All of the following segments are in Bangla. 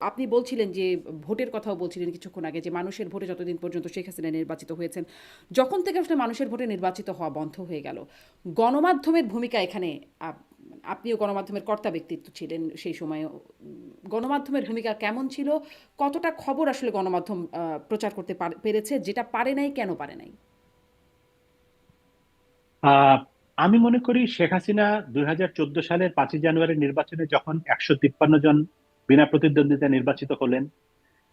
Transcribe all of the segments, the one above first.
আপনি বলছিলেন যে, ভোটের কথাও বলছিলেন কিছুক্ষণ আগে যে, মানুষের ভোটে যতদিন পর্যন্ত শেখ হাসিনা নির্বাচিত হয়েছেন, যখন থেকে আসলে মানুষের ভোটে নির্বাচিত হওয়া বন্ধ হয়ে গেল, গণমাধ্যমের ভূমিকা এখানে আপনিও গণমাধ্যমের কর্তা ব্যক্তিত্ব ছিলেন সেই সময়ে, গণমাধ্যমের ভূমিকা কেমন ছিল? কতটা খবর আসলে গণমাধ্যম প্রচার করতে পেরেছে, যেটা পারে নাই, কেন পারে নাই? আমি মনে করি শেখ হাসিনা দুই হাজার চোদ্দ সালের পাঁচই জানুয়ারি নির্বাচনে যখন একশো তিপ্পান্ন জন বিনা প্রতিদ্বন্দ্বিতা নির্বাচিত হলেন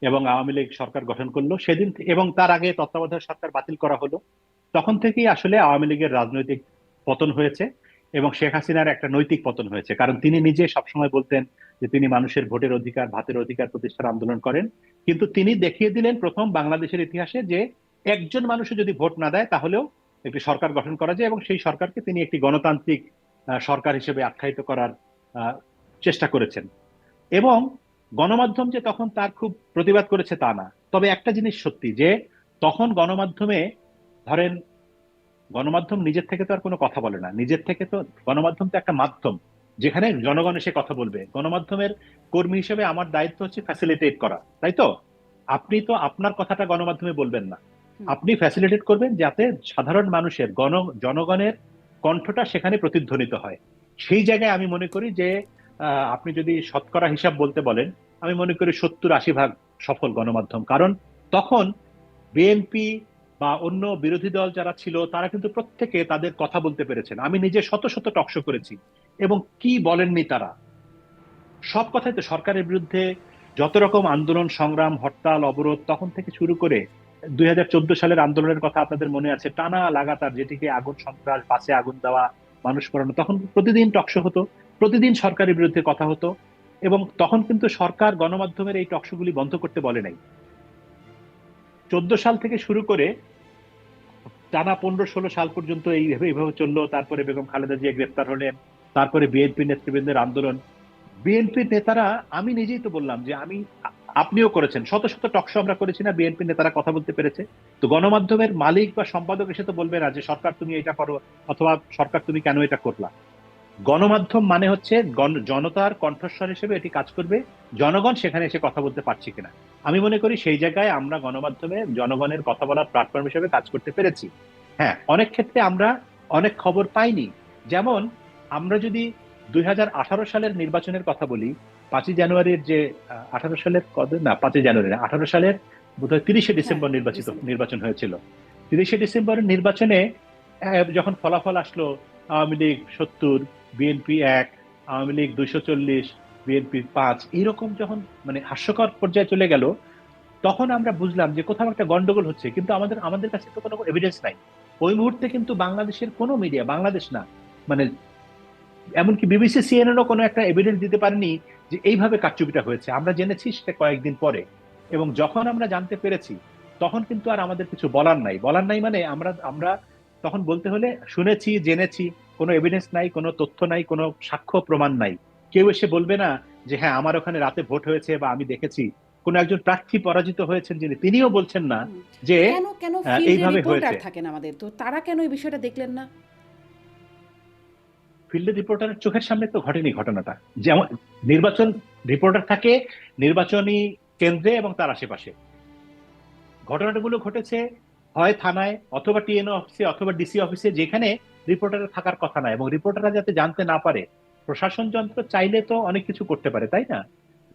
এবং আওয়ামী লীগ সরকার গঠন করল। সেদিন এবং তার আগে তত্ত্বাবধায়ক সরকার বাতিল করা হলো। তখন থেকেই আসলে আওয়ামী লীগের রাজনৈতিক পতন হয়েছে এবং শেখ হাসিনার একটা নৈতিক পতন হয়েছে। কারণ তিনি নিজে সবসময় বলতেন যে তিনি মানুষের ভোটের অধিকার, ভাতের অধিকার প্রতিষ্ঠার আন্দোলন করেন। কিন্তু তিনি দেখিয়ে দিলেন প্রথম বাংলাদেশের ইতিহাসে যে একজন মানুষও যদি ভোট না দেয়, তাহলেও একটি সরকার গঠন করা যায় এবং সেই সরকারকে তিনি একটি গণতান্ত্রিক সরকার হিসেবে আখ্যায়িত করার চেষ্টা করেছেন। এবং গণমাধ্যম যে তখন তার খুব প্রতিবাদ করেছে তা না। তবে একটা জিনিস সত্যি যে তখন গণমাধ্যমে ধরেন গণমাধ্যম নিজের থেকে তো আর কোনো কথা বলে না। নিজের থেকে তো গণমাধ্যম তো একটা মাধ্যম যেখানে জনগণ এসে কথা বলবে। গণমাধ্যমের কর্মী হিসেবে আমার দায়িত্ব হচ্ছে ফ্যাসিলিটেট করা তাই তো? আপনি তো আপনার কথাটা গণমাধ্যমে বলবেন না। আপনি ফ্যাসিলিটেট করবেন যাতে সাধারণ মানুষের গণ জনগণের কণ্ঠটা সেখানে প্রতিধ্বনিত হয়। সেই জায়গায় আমি মনে করি যে আপনি যদি শতকরা হিসাব বলতে বলেন, আমি মনে করি সত্তর আশি ভাগ সফল গণমাধ্যম। কারণ তখন বিএনপি বা অন্য বিরোধী দল যারা ছিল, তারা কিন্তু প্রত্যেকে তাদের কথা বলতে পেরেছেন। আমি নিজে শত শত টকশো করেছি এবং কি বলেননি তারা? সব কথাই তো সরকারের বিরুদ্ধে যত রকম আন্দোলন, সংগ্রাম, হরতাল, অবরোধ তখন থেকে শুরু করে দুই হাজার চোদ্দ সালের আন্দোলনের কথা আপনাদের মনে আছে, টানা লাগাতার যেটিকে আগুন সন্ত্রাস, বাসে আগুন দেওয়া, মানুষ পড়ানো, তখন প্রতিদিন টকশো হতো। প্রতিদিন সরকারের বিরুদ্ধে কথা হতো এবং তখন কিন্তু সরকার গণমাধ্যমের এই টকশোগুলি বন্ধ করতে বলে নাই। চোদ্দ সাল থেকে শুরু করে টানা পনেরো ষোলো সাল পর্যন্ত এইভাবে এইভাবে চলল। তারপরে বেগম খালেদা জিয়া গ্রেপ্তার হলেন, তারপরে বিএনপি নেতৃবৃন্দের আন্দোলন। বিএনপির নেতারা, আমি নিজেই তো বললাম যে আমি, আপনিও করেছেন, শত শত টকশো আমরা করেছি না বিএনপির নেতারা কথা বলতে পেরেছে। তো গণমাধ্যমের মালিক বা সম্পাদক এসে তো বলবে না যে, সরকার তুমি এটা করো অথবা সরকার তুমি কেন এটা করলা? গণমাধ্যম মানে হচ্ছে জনতার কণ্ঠস্বর হিসেবে এটি কাজ করবে। জনগণ সেখানে এসে কথা বলতে পারছে কিনা। আমি মনে করি সেই জায়গায় আমরা গণমাধ্যমে জনগণের কথা বলার প্ল্যাটফর্ম হিসেবে কাজ করতে পেরেছি। হ্যাঁ অনেক ক্ষেত্রে আমরা অনেক খবর পাইনি। যেমন আমরা যদি দুই সালের নির্বাচনের কথা বলি পাঁচই জানুয়ারির যে আঠারো সালের কত? না পাঁচই জানুয়ারি না আঠারো সালের বোধহয় তিরিশে ডিসেম্বর হ্যাঁ, নির্বাচিত নির্বাচন হয়েছিল। তিরিশে ডিসেম্বরের নির্বাচনে যখন ফলাফল আসলো আওয়ামী লীগ সত্তর বিএনপি এক, আওয়ামী লীগ দুইশো চল্লিশ, বিএনপি পাঁচ, এইরকম যখন মানে হাস্যকর পর্যায়ে চলে গেল, তখন আমরা বুঝলাম যে কোথাও একটা গন্ডগোল হচ্ছে, কিন্তু আমাদের আমাদের কাছে তো কোনো এভিডেন্স নাই। ওই মুহূর্তে কিন্তু বাংলাদেশের কোনো মিডিয়া বাংলাদেশ না মানে এমনকি বিবিসি সিএনএনও কোনো একটা এভিডেন্স দিতে পারেনি যে এইভাবে কারচুপিটা হয়েছে। আমরা জেনেছি সেটা কয়েকদিন পরে। এবং যখন আমরা জানতে পেরেছি, তখন কিন্তু আর আমাদের কিছু বলার নাই। বলার নাই মানে আমরা আমরা তখন বলতে হলে শুনেছি, জেনেছি কোনো এভিডেন্স নাই কোনো তথ্য নাই কোনো সাক্ষ্য প্রমাণ নাই। কেউ এসে বলবে না যে হ্যাঁ আমার ওখানে রাতে ভোট হয়েছে বা আমি দেখেছি। কোনো একজন প্রার্থী পরাজিত হয়েছেন যিনি তিনিও বলছেন না যে এইভাবে হয়েছে। থাকেন আমাদের? তো তারা কেন এই বিষয়টা দেখলেন না? ফিল্ড রিপোর্টারের চোখের সামনে তো ঘটেনি ঘটনাটা। যেমন নির্বাচন রিপোর্টার থাকে নির্বাচনী কেন্দ্রে এবং তার আশেপাশে। ঘটনাগুলো ঘটেছে হয় থানায় অথবা টিএনও অফিসে অথবা ডিসি অফিসে যেখানে রিপোর্টারের থাকার কথা না এবং রিপোর্টাররা যাতে জানতে না পারে, প্রশাসন যন্ত্র চাইলে তো অনেক কিছু করতে পারে, তাই না?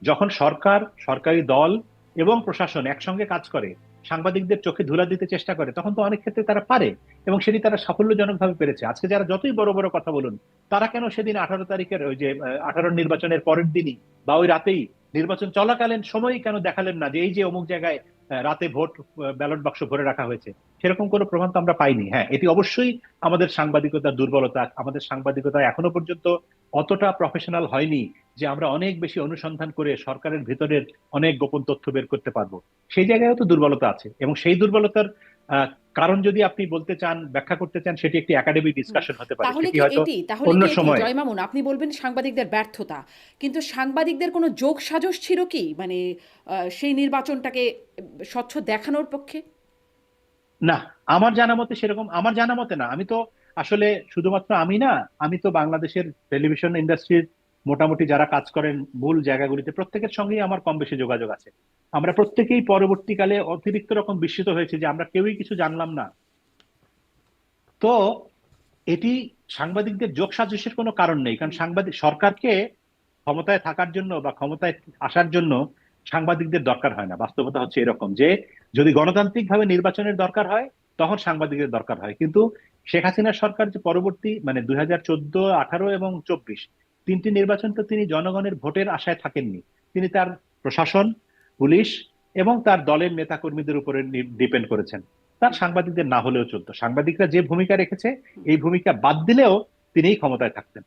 যখন সরকার, সরকারি দল এবং প্রশাসন একসঙ্গে কাজ করে, সাংবাদিকদের চোখে ধুলা দিতে চেষ্টা করে, তখন তো অনেক ক্ষেত্রে তারা পারে এবং সেটি তারা সাফল্যজনকভাবে পেরেছে। আজকে যারা যতই বড় বড় কথা বলুন, তারা কেন সেদিন আঠারো তারিখের ওই যে আঠারো নির্বাচনের পরের দিনই বা ওই রাতেই নির্বাচন চলাকালীন সময়ই কেন দেখালেন না যে এই যে অমুক জায়গায় রাতে ভোট ব্যালট বাক্স ভরে রাখা হয়েছে। সেরকম কোনো প্রমাণ তো আমরা পাইনি। হ্যাঁ এটি অবশ্যই আমাদের সাংবাদিকতার দুর্বলতা, আমাদের সাংবাদিকতা এখনও পর্যন্ত অতটা প্রফেশনাল হয়নি যে আমরা অনেক বেশি অনুসন্ধান করে সরকারের ভেতরের অনেক গোপন তথ্য বের করতে পারব। সেই জায়গায় তো দুর্বলতা আছে এবং সেই দুর্বলতার কারণ যদি আপনি বলতে চান ব্যাখ্যা করতে চান সেটি একটি একাডেমিক ডিসকাশন হতে পারে। তাহলে কি এটি? তাহলে অন্য সময়। জয় মামুন আপনি বলবেন সাংবাদিকদের ব্যর্থতা। কিন্তু সাংবাদিকদের কোনো যোগ সাজস ছিল কি? মানে সেই নির্বাচনটাকে স্বচ্ছ দেখানোর পক্ষে? না আমার জানা মতে সেরকম আমার জানা মতে না। আমি তো আসলে শুধুমাত্র আমি না আমি তো বাংলাদেশের টেলিভিশন ইন্ডাস্ট্রির মোটামুটি যারা কাজ করেন মূল জায়গাগুলিতে, প্রত্যেকের সঙ্গেই আমার কম বেশি যোগাযোগ আছে। আমরা প্রত্যেকেই পরবর্তীকালে অতিরিক্ত রকম বিস্মিত হয়েছে যে আমরা কেউই কিছু জানলাম না। তো এটি সাংবাদিকদের যোগ সাজসের কোনো কারণ নেই, কারণ সাংবাদিক সরকারকে ক্ষমতায় থাকার জন্য বা ক্ষমতায় আসার জন্য সাংবাদিকদের দরকার হয় না। বাস্তবতা হচ্ছে এরকম যে, যদি গণতান্ত্রিকভাবে নির্বাচনের দরকার হয়, তখন সাংবাদিকদের দরকার হয়। কিন্তু শেখ হাসিনার সরকার যে পরবর্তী মানে দুই হাজার চোদ্দ, আঠারো এবং চব্বিশ তিনটি নির্বাচন তো তিনি জনগণের ভোটের আশায় থাকেননি। তিনি তার প্রশাসন, পুলিশ এবং তার দলের নেতাকর্মীদের উপরে ডিপেন্ড করেছেন। তার সাংবাদিকদের না হলেও চলতো। সাংবাদিকরা যে ভূমিকা রেখেছে, এই ভূমিকা বাদ দিলেও তিনিই ক্ষমতায় থাকতেন।